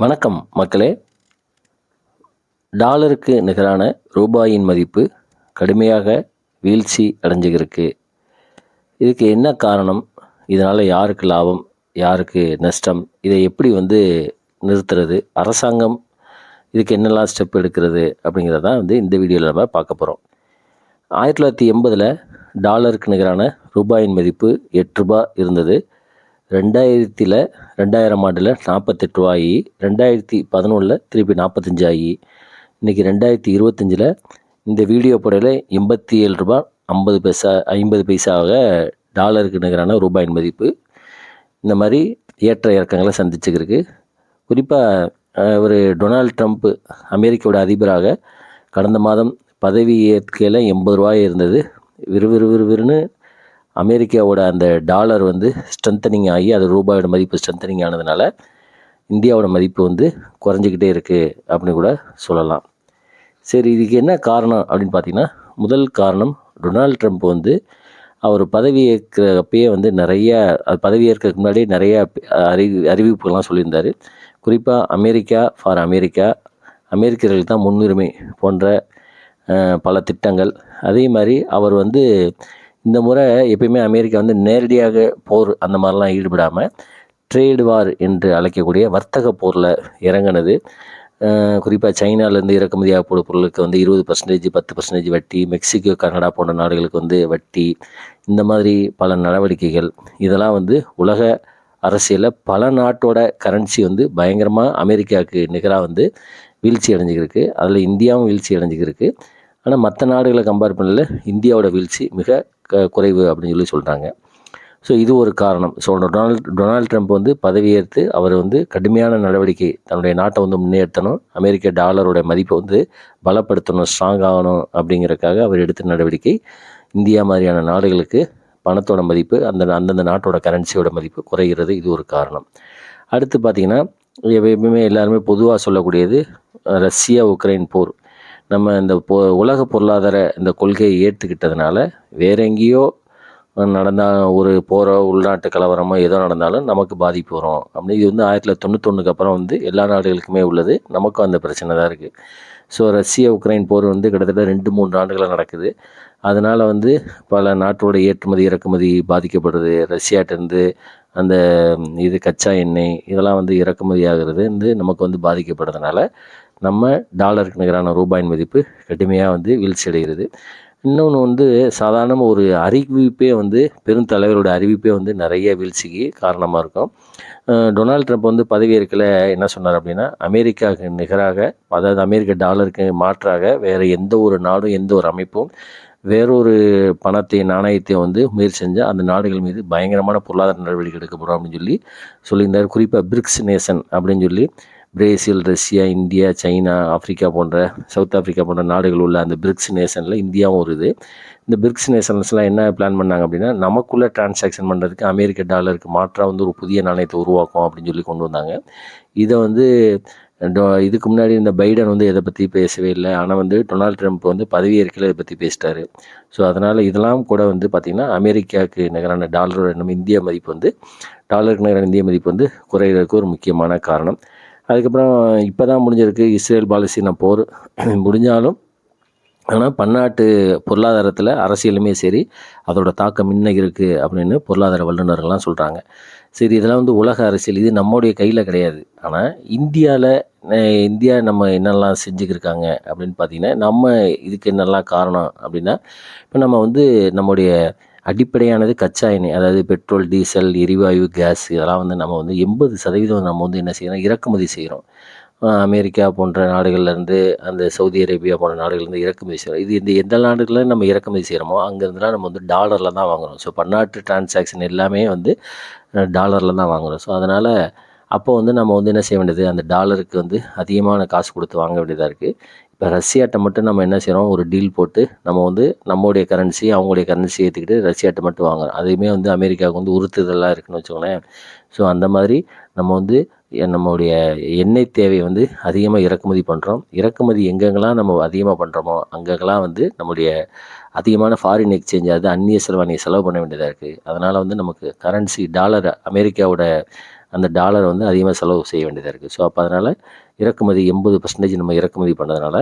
வணக்கம் மக்களே. டாலருக்கு நிகரான ரூபாயின் மதிப்பு கடுமையாக வீழ்ச்சி அடைஞ்சிருக்கு. இதுக்கு என்ன காரணம்? இதனால் யாருக்கு லாபம்? யாருக்கு நஷ்டம்? இதை எப்படி வந்து நிறுத்துறது? அரசாங்கம் இதுக்கு என்னெல்லாம் ஸ்டெப் எடுக்கிறது? அப்படிங்கிறதான் வந்து இந்த வீடியோவில் நம்ம பார்க்க போகிறோம் ஆயிரத்தி தொள்ளாயிரத்தி எண்பதில் டாலருக்கு நிகரான ரூபாயின் மதிப்பு எட்டு ரூபா இருந்தது. ரெண்டாயிரத்தில் ரெண்டாயிரம் ஆண்டில் நாற்பத்தெட்டு ரூபாயி ரெண்டாயிரத்தி பதினொன்றில் திருப்பி நாற்பத்தஞ்சு ஆகி இன்றைக்கி ரெண்டாயிரத்தி இருபத்தஞ்சில் இந்த வீடியோ படையில் எண்பத்தி ஏழு ரூபா ஐம்பது பைசா ஐம்பது பைசாவாக டாலருக்கு நிகரான ரூபாயின் மதிப்பு இந்த மாதிரி ஏற்ற இறக்கங்களை சந்திச்சுக்கிருக்கு. குறிப்பாக ஒரு டொனால்ட் ட்ரம்ப் அமெரிக்காவோட அதிபராக கடந்த மாதம் பதவி ஏற்கையில் எண்பது ரூபாய் இருந்தது. விறுவிறு விறுவிறுன்னு அமெரிக்காவோட அந்த டாலர் வந்து ஸ்ட்ரென்தனிங் ஆகி அது ரூபாயோட மதிப்பு ஸ்ட்ரென்தனிங் ஆனதுனால இந்தியாவோட மதிப்பு வந்து குறைஞ்சிக்கிட்டே இருக்குது அப்படின்னு கூட சொல்லலாம். சரி இதுக்கு என்ன காரணம் அப்படின்னு பார்த்தீங்கன்னா முதல் காரணம் டொனால்ட் ட்ரம்ப் வந்து அவர் பதவி ஏற்கிறப்பயே வந்து நிறைய அது பதவி ஏற்கிறதுக்கு முன்னாடியே நிறைய அறிவி அறிவிப்புகள்லாம் சொல்லியிருந்தார். குறிப்பாக அமெரிக்கா ஃபார் அமெரிக்கா அமெரிக்கர்களுக்கு தான் முன்னுரிமை போன்ற பல திட்டங்கள். அதே மாதிரி அவர் வந்து இந்த முறை எப்பயுமே அமெரிக்கா வந்து நேரடியாக போர் அந்த மாதிரிலாம் ஈடுபடாமல் ட்ரேடு வார் என்று அழைக்கக்கூடிய வர்த்தக போரில் இறங்கினது. குறிப்பாக சைனாலேருந்து இறக்குமதி ஆகக்கூடிய பொருளுக்கு வந்து இருபது பர்சன்டேஜ் பத்து பர்சன்டேஜ் வட்டி மெக்சிகோ கனடா போன்ற நாடுகளுக்கு வந்து வட்டி இந்த மாதிரி பல நடவடிக்கைகள். இதெல்லாம் வந்து உலக அரசியலில் பல நாட்டோட கரன்சி வந்து பயங்கரமாக அமெரிக்காவுக்கு நிகராக வந்து வீழ்ச்சி அடைஞ்சிக்கிருக்கு அதில் இந்தியாவும் வீழ்ச்சி அடைஞ்சிக்கிருக்கு ஆனால் மற்ற நாடுகளை கம்பேர் பண்ணல இந்தியாவோட வீழ்ச்சி மிக குறைவு அப்படின்னு சொல்லி சொல்கிறாங்க ஸோ இது ஒரு காரணம். ஸோ டொனால்ட் டொனால்ட் ட்ரம்ப் வந்து பதவியேற்று அவர் வந்து கடுமையான நடவடிக்கை தன்னுடைய நாட்டை வந்து முன்னேற்றணும் அமெரிக்க டாலரோட மதிப்பை வந்து பலப்படுத்தணும் ஸ்ட்ராங் ஆகணும் அப்படிங்கிறக்காக அவர் எடுத்த நடவடிக்கை. இந்தியா மாதிரியான நாடுகளுக்கு பணத்தோட மதிப்பு அந்த அந்தந்த நாட்டோட கரன்சியோட மதிப்பு குறைகிறது இது ஒரு காரணம். அடுத்து பார்த்திங்கன்னா எப்பயுமே எல்லாருமே பொதுவாக சொல்லக்கூடியது ரஷ்யா உக்ரைன் போர். நம்ம இந்த பொ உலக பொருளாதார இந்த கொள்கையை ஏற்றுக்கிட்டதுனால வேற எங்கேயோ நடந்தால் ஒரு போரோ உள்நாட்டு கலவரமோ ஏதோ நடந்தாலும் நமக்கு பாதிப்பு வரும். அப்படி இது வந்து ஆயிரத்தி தொள்ளாயிரத்தி தொண்ணூத்தொன்னுக்கு அப்புறம் வந்து எல்லா நாடுகளுக்குமே உள்ளது. நமக்கும் அந்த பிரச்சனை தான் இருக்குது ஸோ ரஷ்ய உக்ரைன் போர் வந்து கிட்டத்தட்ட ரெண்டு மூன்று ஆண்டுகளாக நடக்குது. அதனால் வந்து பல நாட்டோட ஏற்றுமதி இறக்குமதி பாதிக்கப்படுது. ரஷ்யாட்டிருந்து அந்த இது கச்சா எண்ணெய் இதெல்லாம் வந்து இறக்குமதி ஆகிறது வந்து நமக்கு வந்து பாதிக்கப்படுறதுனால நம்ம டாலருக்கு நிகரான ரூபாயின் மதிப்பு கடுமையாக வந்து வீழ்ச்சி அடைகிறது. இன்னொன்று வந்து சாதாரண ஒரு அறிவிப்பே வந்து பெருந்தலைவரோட அறிவிப்பே வந்து நிறைய வீழ்ச்சிக்கு காரணமாக இருக்கும். டொனால்ட் ட்ரம்ப் வந்து பதவியேற்கல என்ன சொன்னார் அப்படின்னா அமெரிக்காவுக்கு நிகராக அதாவது அமெரிக்க டாலருக்கு மாற்றாக வேறு எந்த ஒரு நாடும் எந்த ஒரு அமைப்பும் வேறொரு பணத்தை நாணயத்தையும் வந்து முயற்சி செஞ்சால் அந்த நாடுகள் மீது பயங்கரமான பொருளாதார நடவடிக்கை எடுக்கப்படும் அப்படின்னு சொல்லி சொல்லியிருந்தார். குறிப்பாக பிரிக்ஸ் நேஷன் அப்படின்னு சொல்லி Brazil Russia India China Africa போன்ற சவுத் ஆஃப்ரிக்கா போன்ற நாடுகள் உள்ள அந்த பிரிக்ஸ் நேஷனில் இந்தியாவும் வருது. இந்த பிரிக்ஸ் நேஷன்ஸ்லாம் என்ன பிளான் பண்ணாங்க அப்படின்னா நமக்குள்ளே டிரான்சாக்ஷன் பண்ணுறதுக்கு அமெரிக்க டாலருக்கு மாற்றாக வந்து ஒரு புதிய நாணயத்தை உருவாக்கும் அப்படின்னு சொல்லி கொண்டு வந்தாங்க. இதை வந்து இதுக்கு முன்னாடி இந்த பைடன் வந்து இதை பற்றி பேசவே இல்லை. ஆனால் வந்து டொனால்ட் ட்ரம்ப் வந்து பதவியேற்கல இதை பற்றி பேசிட்டாரு. ஸோ அதனால் இதெல்லாம் கூட வந்து பார்த்திங்கன்னா அமெரிக்காவுக்கு நிகரான டாலரோட நம்ம இந்திய மதிப்பு வந்து டாலருக்கு நிகரான இந்திய மதிப்பு வந்து குறையிறதுக்கு ஒரு முக்கியமான காரணம். அதுக்கப்புறம் இப்போ தான் முடிஞ்சிருக்கு இஸ்ரேல் பாலஸ்தீன போர். முடிஞ்சாலும் ஆனால் பன்னாட்டு பொருளாதாரத்தில் அரசியலுமே சரி அதோட தாக்கம் இன்னும் இருக்குது அப்படின்னு பொருளாதார வல்லுநர்கள்லாம் சொல்கிறாங்க சரி இதெல்லாம் வந்து உலக அரசியல் இது நம்முடைய கையில் கிடையாது. ஆனால் இந்தியாவில் இந்தியா நம்ம என்னெல்லாம் செஞ்சுக்கிருக்காங்க அப்படின்னு பார்த்திங்கன்னா நம்ம இதுக்கு என்னெல்லாம் காரணம் அப்படின்னா இப்போ நம்ம வந்து நம்முடைய அடிப்படையானது கச்சா எண்ணெய் அதாவது பெட்ரோல் டீசல் எரிவாயு கேஸ் இதெல்லாம் வந்து நம்ம வந்து எண்பது சதவீதம் நம்ம வந்து என்ன செய்கிறோம் இறக்குமதி செய்கிறோம் அமெரிக்கா போன்ற நாடுகள்லேருந்து அந்த சவுதி அரேபியா போன்ற நாடுகள்லேருந்து இறக்குமதி செய்கிறோம் இது இந்த எந்த நாடுகளில் நம்ம இறக்குமதி செய்கிறோமோ அங்கேருந்துலாம் நம்ம வந்து டாலரில் தான் வாங்குகிறோம் ஸோ பன்னாட்டு டிரான்சாக்ஷன் எல்லாமே வந்து டாலரில் தான் வாங்குகிறோம் ஸோ அதனால் அப்போ வந்து நம்ம வந்து என்ன செய்ய வேண்டியது? அந்த டாலருக்கு வந்து அதிகமான காசு கொடுத்து வாங்க வேண்டியதாக இருக்குது இப்போ ரஷ்யாட்ட மட்டும் நம்ம என்ன செய்கிறோம் ஒரு டீல் போட்டு நம்ம வந்து நம்மளுடைய கரன்சி அவங்களுடைய கரன்சி ஏற்றிக்கிட்டு ரஷ்யாட்ட மட்டும் வாங்குறோம். அதுவுமே வந்து அமெரிக்காவுக்கு வந்து உறுத்துதலாக இருக்குன்னு வச்சுக்கோங்களேன். ஸோ அந்த மாதிரி நம்ம வந்து நம்மளுடைய எண்ணெய் தேவையை வந்து அதிகமாக இறக்குமதி பண்ணுறோம் இறக்குமதி எங்கெங்கெல்லாம் நம்ம அதிகமாக பண்ணுறோமோ அங்கெங்கெல்லாம் வந்து நம்மளுடைய அதிகமான ஃபாரின் எக்ஸ்சேஞ்ச் அது அந்நிய செலவாணியை செலவு பண்ண வேண்டியதாக இருக்குது அதனால் வந்து நமக்கு கரன்சி டாலர் அமெரிக்காவோட அந்த டாலரை வந்து அதிகமாக செலவு செய்ய வேண்டியதாக இருக்குது ஸோ அப்போ அதனால் இறக்குமதி எண்பது பர்சன்டேஜ் நம்ம இறக்குமதி பண்ணதுனால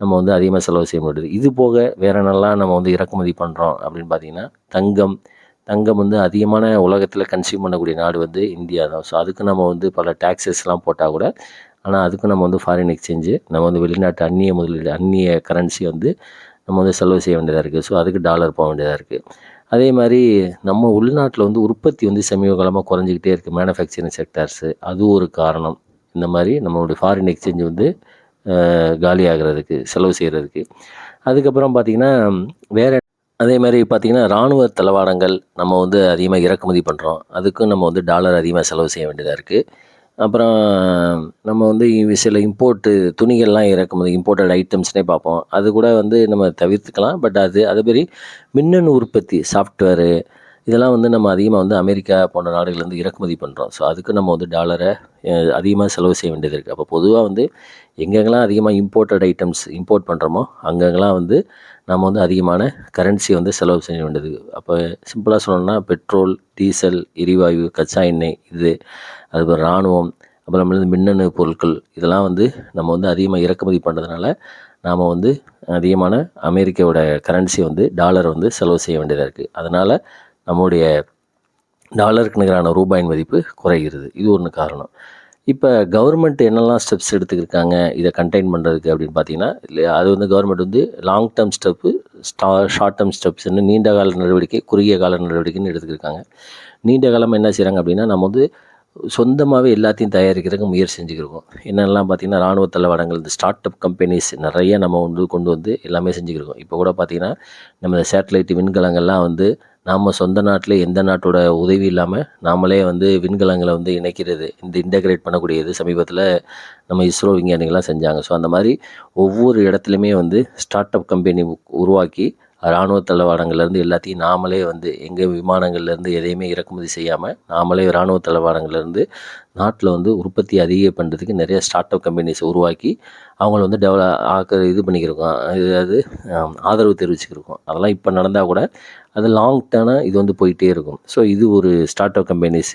நம்ம வந்து அதிகமாக செலவு செய்ய முடியுது. இது போக வேறு நல்லா நம்ம வந்து இறக்குமதி பண்ணுறோம் அப்படின்னு பார்த்தீங்கன்னா தங்கம். தங்கம் வந்து அதிகமான உலகத்தில் கன்சியூம் பண்ணக்கூடிய நாடு வந்து இந்தியா தான். ஸோ அதுக்கு நம்ம வந்து பல டேக்ஸஸ்லாம் போட்டால் கூட ஆனால் அதுக்கு நம்ம வந்து ஃபாரின் எக்ஸ்சேஞ்சு நம்ம வந்து வெளிநாட்டு அந்நிய முதலீடு அந்நிய கரன்சி வந்து நம்ம வந்து செலவு செய்ய வேண்டியதாக இருக்குது ஸோ அதுக்கு டாலர் போக வேண்டியதாக இருக்குது அதே மாதிரி நம்ம உள்நாட்டில் வந்து உற்பத்தி வந்து சமீப காலமாக குறைஞ்சிக்கிட்டே இருக்குது மேனுஃபேக்சரிங் செக்டார்ஸு அது ஒரு காரணம். இந்த மாதிரி நம்மளுடைய ஃபாரின் எக்ஸ்சேஞ்ச் வந்து காலி ஆகிறதுக்கு செலவு செய்கிறதுக்கு அதுக்கப்புறம் பார்த்திங்கன்னா வேறு அதே மாதிரி பார்த்திங்கன்னா இராணுவ தளவாடங்கள் நம்ம வந்து அதிகமாக இறக்குமதி பண்ணுறோம் அதுக்கும் நம்ம வந்து டாலர் அதிகமாக செலவு செய்ய வேண்டியதாக இருக்குது அப்புறம் நம்ம வந்து சில இம்போர்ட்டு துணிகள்லாம் இறக்குமதி இம்போர்ட்டட் ஐட்டம்ஸ்னே பார்ப்போம். அது கூட வந்து நம்ம தவிர்த்துக்கலாம். பட் அது அதே மாதிரி மின்னணு உற்பத்தி சாஃப்ட்வேரு இதெல்லாம் வந்து நம்ம அதிகமாக வந்து அமெரிக்கா போன்ற நாடுகள்லேருந்து இறக்குமதி பண்ணுறோம் ஸோ அதுக்கு நம்ம வந்து டாலரை அதிகமாக செலவு செய்ய வேண்டியது இருக்குது அப்போ பொதுவாக வந்து எங்கெங்கெல்லாம் அதிகமாக இம்போர்ட்டட் ஐட்டம்ஸ் இம்போர்ட் பண்ணுறோமோ அங்கங்கெல்லாம் வந்து நம்ம வந்து அதிகமான கரன்சி வந்து செலவு செய்ய வேண்டியது. அப்போ சிம்பிளாக சொல்லணும்னா பெட்ரோல் டீசல் எரிவாயு கச்சா எண்ணெய் இது அதுபோல் இராணுவம் அப்புறம் வந்து மின்னணு பொருட்கள் இதெல்லாம் வந்து நம்ம வந்து அதிகமாக இறக்குமதி பண்ணுறதுனால நாம் வந்து அதிகமான அமெரிக்காவோட கரன்சி வந்து டாலர் வந்து செலவு செய்ய வேண்டியதாக இருக்குது அதனால் நம்முடைய டாலருக்கு நிகரான ரூபாயின் மதிப்பு குறைகிறது. இது ஒன்று காரணம். இப்போ கவர்மெண்ட் என்னெல்லாம் ஸ்டெப்ஸ் எடுத்துக்கிருக்காங்க? இதை கண்டெயின் பண்ணுறதுக்கு அப்படின்னு பார்த்தீங்கன்னா இல்லையா? அது வந்து கவர்மெண்ட் வந்து long term step sta short term ஸ்டெப்ஸ்னு நீண்ட கால நடவடிக்கை குறுகிய கால நடவடிக்கைன்னு எடுத்துக்கிருக்காங்க. நீண்ட காலம் என்ன செய்கிறாங்க அப்படின்னா நம்ம வந்து சொந்தமாகவே எல்லாத்தையும் தயாரிக்கிறதுக்கு முயற்சி செஞ்சுக்கிருக்கோம். என்னெல்லாம் பார்த்திங்கன்னா ராணுவ தளவாடங்கள் இந்த ஸ்டார்ட் அப் கம்பெனிஸ் நிறைய நம்ம வந்து கொண்டு வந்து எல்லாமே செஞ்சுக்கிருக்கோம். இப்போ கூட பார்த்தீங்கன்னா நம்ம சேட்டலைட் விண்கலங்கள்லாம் வந்து நாம் சொந்த நாட்டில் எந்த நாட்டோட உதவி இல்லாமல் நாமளே வந்து விண்கலங்களை வந்து இணைக்கிறது இந்த இன்டகிரேட் பண்ணக்கூடியது. சமீபத்தில் நம்ம இஸ்ரோ விஞ்ஞானிகள்லாம் செஞ்சாங்க. ஸோ அந்த மாதிரி ஒவ்வொரு இடத்துலையுமே வந்து ஸ்டார்ட் அப் கம்பெனி உருவாக்கி இராணுவ தளவாடங்கள்லேருந்து எல்லாத்தையும் நாமளே வந்து எங்கள் விமானங்கள்லேருந்து எதையுமே இறக்குமதி செய்யாமல் நாமளே இராணுவ தளவாடங்கள்லேருந்து நாட்டில் வந்து உற்பத்தி அதிகம் பண்ணுறதுக்கு நிறைய ஸ்டார்ட் அப் கம்பெனிஸ் உருவாக்கி அவங்கள வந்து டெவல ஆக்க இது பண்ணிக்கிருக்கோம். அதாவது ஆதரவு தெரிவிச்சுக்கிருக்கோம். அதெல்லாம் இப்போ நடந்தால் கூட அது லாங் டேர்னாக இது வந்து போயிட்டே இருக்கும். ஸோ இது ஒரு ஸ்டார்ட் அப் கம்பெனிஸ்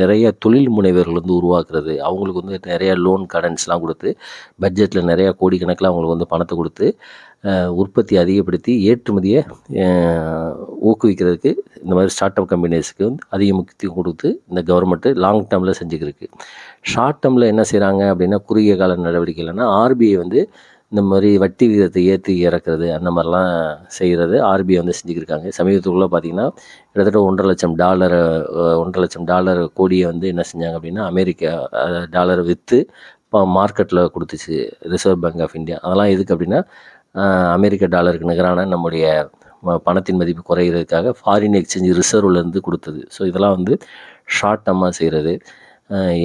நிறைய தொழில் முனைவர்கள் வந்து உருவாக்குறது அவங்களுக்கு வந்து நிறைய லோன் கடன்ஸ்லாம் கொடுத்து பட்ஜெட்டில் நிறையா கோடிக்கணக்கில் அவங்களுக்கு வந்து பணத்தை கொடுத்து உற்பத்தி அதிகப்படுத்தி ஏற்றுமதியை ஊக்குவிக்கிறதுக்கு இந்த மாதிரி ஸ்டார்ட் அப் கம்பெனிஸ்க்கு வந்து அதிக முக்கியத்துவம் கொடுத்து இந்த கவர்மெண்ட்டு லாங் டேர்மில் செஞ்சுக்கிருக்கு ஷார்ட் டேர்மில் என்ன செய்கிறாங்க அப்படின்னா குறுகிய கால நடவடிக்கை இல்லைன்னா ஆர்பிஐ வந்து இந்த மாதிரி வட்டி விகிதத்தை ஏற்றி இறக்குறது அந்த மாதிரிலாம் செய்கிறது ஆர்பிஐ வந்து செஞ்சுக்கிருக்காங்க. சமீபத்துக்குள்ளே பார்த்தீங்கன்னா கிட்டத்தட்ட ஒன்றரை லட்சம் டாலர் ஒன்றரை லட்சம் டாலர் கோடியை வந்து என்ன செஞ்சாங்க அப்படின்னா அமெரிக்கா டாலரை விற்று இப்போ மார்க்கெட்டில் கொடுத்துச்சு ரிசர்வ் பேங்க் ஆஃப் இந்தியா அதெல்லாம் எதுக்கு அப்படின்னா அமெரிக்க டாலருக்கு நிகரான நம்முடைய பணத்தின் மதிப்பு குறையிறதுக்காக ஃபாரின் எக்ஸ்சேஞ்ச் ரிசர்வ்லேருந்து கொடுத்தது. ஸோ இதெல்லாம் வந்து ஷார்ட் டம்மாக செய்கிறது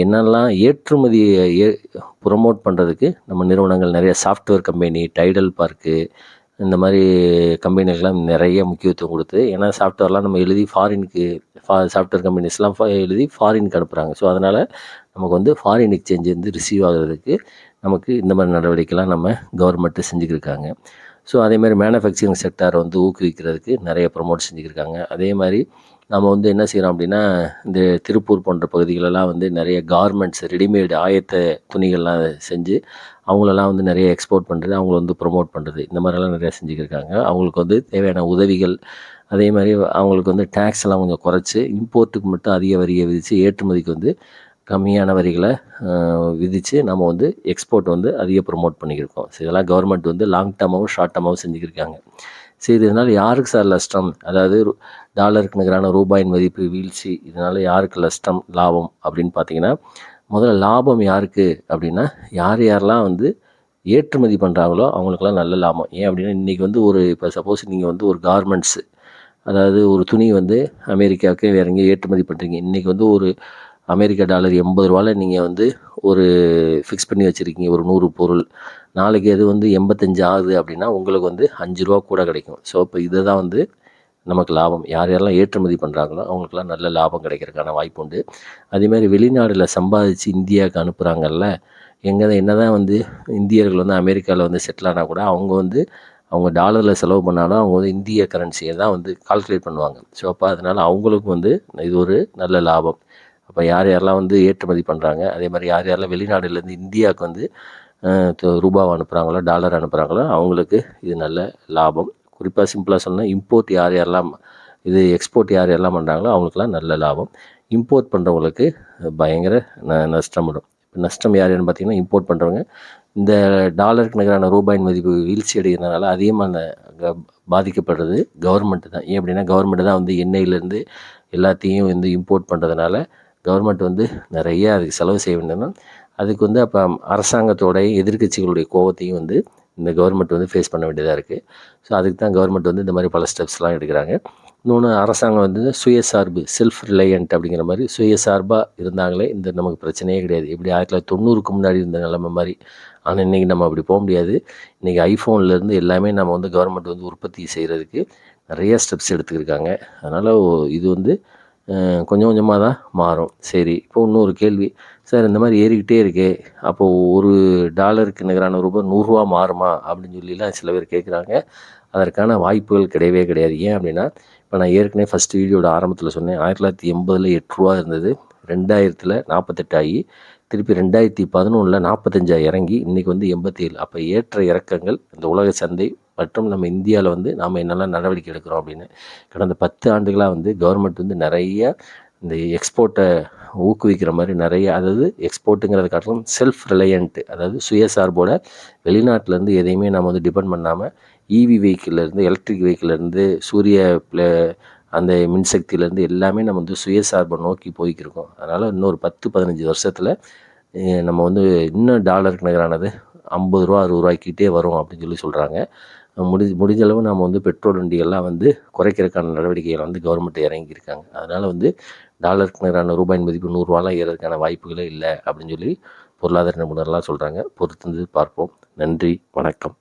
என்னெல்லாம் ஏற்றுமதியை ஏ ப்ரொமோட் பண்ணுறதுக்கு நம்ம நிறுவனங்கள் நிறைய சாஃப்ட்வேர் கம்பெனி டைடல் பார்க்கு இந்த மாதிரி கம்பெனிகள்லாம் நிறைய முக்கியத்துவம் கொடுத்து ஏன்னா சாஃப்ட்வேர்லாம் நம்ம எழுதி ஃபாரினுக்கு ஃபா சாஃப்ட்வேர் கம்பெனிஸ்லாம் ஃபா எழுதி ஃபாரினுக்கு அனுப்புகிறாங்க ஸோ அதனால் நமக்கு வந்து ஃபாரின் எக்ஸ்சேஞ்ச் வந்து ரிசீவ் ஆகுறதுக்கு நமக்கு இந்த மாதிரி நடவடிக்கைலாம் நம்ம கவர்மெண்ட்டு செஞ்சுக்கிருக்காங்க. ஸோ அதே மாதிரி மேனுஃபேக்சரிங் செக்டாரை வந்து ஊக்குவிக்கிறதுக்கு நிறைய ப்ரொமோட் செஞ்சுக்கிருக்காங்க. அதே மாதிரி நம்ம வந்து என்ன செய்கிறோம் அப்படின்னா இந்த திருப்பூர் போன்ற பகுதிகளெல்லாம் வந்து நிறைய கார்மெண்ட்ஸ் ரெடிமேடு ஆயத்த துணிகள்லாம் செஞ்சு அவங்களெல்லாம் வந்து நிறைய எக்ஸ்போர்ட் பண்ணுறது அவங்கள வந்து ப்ரொமோட் பண்ணுறது இந்த மாதிரிலாம் நிறையா செஞ்சுக்கிருக்காங்க. அவங்களுக்கு வந்து தேவையான உதவிகள் அதே மாதிரி அவங்களுக்கு வந்து டேக்ஸ் எல்லாம் கொஞ்சம் குறைச்சி இம்போர்ட்டுக்கு மட்டும் அதிக வரியை விதித்து ஏற்றுமதிக்கு வந்து கம்மியான வரிகளை விதித்து நம்ம வந்து எக்ஸ்போர்ட் வந்து அதிக ப்ரொமோட் பண்ணிக்கிருக்கோம். ஸோ இதெல்லாம் கவர்மெண்ட் வந்து லாங் டேர்மாகவும் ஷார்ட் டேர்மாகவும் செஞ்சுக்கிருக்காங்க. சரி இதனால் யாருக்கு சார் நஷ்டம் அதாவது டாலருக்கு நிகரான ரூபாயின் மதிப்பு வீழ்ச்சி இதனால் யாருக்கு நஷ்டம் லாபம் அப்படின்னு பார்த்தீங்கன்னா முதல்ல லாபம் யாருக்கு அப்படின்னா யார் யாரெல்லாம் வந்து ஏற்றுமதி பண்ணுறாங்களோ அவங்களுக்கெல்லாம் நல்ல லாபம். ஏன் அப்படின்னா இன்றைக்கி வந்து ஒரு இப்போ சப்போஸ் நீங்கள் வந்து ஒரு கார்மெண்ட்ஸு அதாவது ஒரு துணி வந்து அமெரிக்காவுக்கு வேற எங்கேயும் ஏற்றுமதி பண்ணுறீங்க இன்றைக்கி வந்து ஒரு அமெரிக்கா டாலர் எண்பது ரூபாவில் நீங்கள் வந்து ஒரு ஃபிக்ஸ் பண்ணி வச்சுருக்கீங்க ஒரு நூறு பொருள். நாளைக்கு அது வந்து எண்பத்தஞ்சு ஆகுது அப்படின்னா உங்களுக்கு வந்து அஞ்சு ரூபா கூட கிடைக்கும். ஸோ இப்போ இதை தான் வந்து நமக்கு லாபம். யார் யாரெல்லாம் ஏற்றுமதி பண்ணுறாங்களோ அவங்களுக்குலாம் நல்ல லாபம் கிடைக்கிறதுக்கான வாய்ப்பு உண்டு. அதேமாதிரி வெளிநாடில் சம்பாதிச்சு இந்தியாவுக்கு அனுப்புகிறாங்கல்ல எங்கே என்ன தான் வந்து இந்தியர்கள் வந்து அமெரிக்காவில் வந்து செட்டில் ஆனால் கூட அவங்க வந்து அவங்க டாலரில் செலவு பண்ணாலும் அவங்க வந்து இந்திய கரன்சியை தான் வந்து கால்குலேட் பண்ணுவாங்க. ஸோ அப்போ அதனால் அவங்களுக்கும் வந்து இது ஒரு நல்ல லாபம். அப்போ யார் யாரெல்லாம் வந்து ஏற்றுமதி பண்ணுறாங்க அதே மாதிரி யார் யாரெல்லாம் வெளிநாடுலேருந்து இந்தியாவுக்கு வந்து ரூபாவை அனுப்புகிறாங்களோ டாலர் அனுப்புகிறாங்களோ அவங்களுக்கு இது நல்ல லாபம். குறிப்பாக சிம்பிளாக சொன்னால் இம்போர்ட் யார் யாரெல்லாம் இது எக்ஸ்போர்ட் யார் யாரெல்லாம் பண்ணுறாங்களோ அவங்களுக்குலாம் நல்ல லாபம். இம்போர்ட் பண்ணுறவங்களுக்கு பயங்கர ந நஷ்டம் வரும். இப்போ நஷ்டம் யார் யாருன்னு பார்த்தீங்கன்னா இம்போர்ட் பண்ணுறவங்க இந்த டாலருக்கு நிகரான ரூபாயின் மதிப்பு வீழ்ச்சி அடைகிறதுனால அதிகமான க- பாதிக்கப்படுறது கவர்மெண்ட்டு தான். ஏன் அப்படின்னா கவர்மெண்ட் தான் வந்து எண்ணெயிலேருந்து எல்லாத்தையும் வந்து இம்போர்ட் பண்ணுறதுனால கவர்மெண்ட் வந்து நிறைய அதுக்கு செலவு செய்ய வேண்டியதுனா அதுக்கு வந்து அப்போ அரசாங்கத்தோடைய எதிர்க்கட்சிகளுடைய கோவத்தையும் வந்து இந்த கவர்மெண்ட் வந்து ஃபேஸ் பண்ண வேண்டியதாக இருக்குது ஸோ அதுக்கு தான் கவர்மெண்ட் வந்து இந்த மாதிரி பல ஸ்டெப்ஸ்லாம் எடுக்கிறாங்க. இன்னொன்று அரசாங்கம் வந்து சுயசார்பு செல்ஃப் ரிலையன்ட் அப்படிங்கிற மாதிரி சுயசார்பாக இருந்தாங்களே இந்த நமக்கு பிரச்சனையே கிடையாது. எப்படி ஆயிரத்தி தொள்ளாயிரத்தி தொண்ணூறுக்கு முன்னாடி இருந்த நிலைமை மாதிரி ஆனால் இன்றைக்கி நம்ம அப்படி போக முடியாது. இன்றைக்கி ஐஃபோன்லேருந்து எல்லாமே நம்ம வந்து கவர்மெண்ட் வந்து உற்பத்தி செய்கிறதுக்கு நிறைய ஸ்டெப்ஸ் எடுத்துக்கிருக்காங்க. அதனால் இது வந்து கொஞ்சம் கொஞ்சமாக தான் மாறும். சரி இப்போ இன்னொரு கேள்வி. சார் இந்த மாதிரி ஏறிக்கிட்டே இருக்கே. அப்போது ஒரு டாலருக்கு நிகரான ரூபாய் நூறுரூவா மாறுமா? அப்படின்னு சொல்லிலாம் சில பேர் கேட்குறாங்க. அதற்கான வாய்ப்புகள் கிடையவே கிடையாது. ஏன் அப்படின்னா இப்போ நான் ஏற்கனவே ஃபஸ்ட் வீடியோட ஆரம்பத்தில் சொன்னேன். ஆயிரத்தி தொள்ளாயிரத்தி எண்பதில் எட்டு ரூபா இருந்தது. ரெண்டாயிரத்தில் நாற்பத்தெட்டு ஆகி திருப்பி ரெண்டாயிரத்தி பதினொன்றில் நாற்பத்தஞ்சா இறங்கி இன்றைக்கி வந்து எண்பத்தேழு. அப்போ ஏற்ற இறக்கங்கள் இந்த உலக சந்தை மற்றும் நம்ம இந்தியாவில் வந்து நாம் என்னெல்லாம் நடவடிக்கை எடுக்கிறோம் அப்படின்னு கடந்த பத்து ஆண்டுகளாக வந்து கவர்மெண்ட் வந்து நிறைய இந்த எக்ஸ்போர்ட்டை ஊக்குவிக்கிற மாதிரி நிறைய அதாவது எக்ஸ்போர்ட்டுங்கிறத காட்டிலும் செல்ஃப் ரிலையன்ட் அதாவது சுயசார்போட வெளிநாட்டிலேருந்து எதையுமே நம்ம வந்து டிபெண்ட் பண்ணாமல் இவி வெஹிக்கிள்லேருந்து எலக்ட்ரிக் வெஹிக்கிள்லேருந்து சூரிய பிளே அந்த மின்சக்தியிலேருந்து எல்லாமே நம்ம வந்து சுயசார்பை நோக்கி போய்க்கிருக்கோம். அதனால் இன்னொரு பத்து பதினஞ்சு வருஷத்தில் நம்ம வந்து இன்னும் டாலருக்கு நிகரானது ஐம்பது ரூபா அறுபது ரூபாய்க்கிட்டே வரும் அப்படின்னு சொல்லி சொல்கிறாங்க முடி முடிஞ்சளவு நாம் வந்து பெட்ரோல் வண்டியெல்லாம் வந்து குறைக்கிறதுக்கான நடவடிக்கைகள் வந்து கவர்மெண்ட் இறங்கியிருக்காங்க. அதனால் வந்து டாலருக்கு நேரான ரூபாயின் மதிப்பு நூறுரூவாலாம் ஏறதுக்கான வாய்ப்புகளே இல்லை அப்படின்னு சொல்லி பொருளாதார நிபுணர்லாம் சொல்கிறாங்க பொறுத்திருந்து பார்ப்போம். நன்றி வணக்கம்.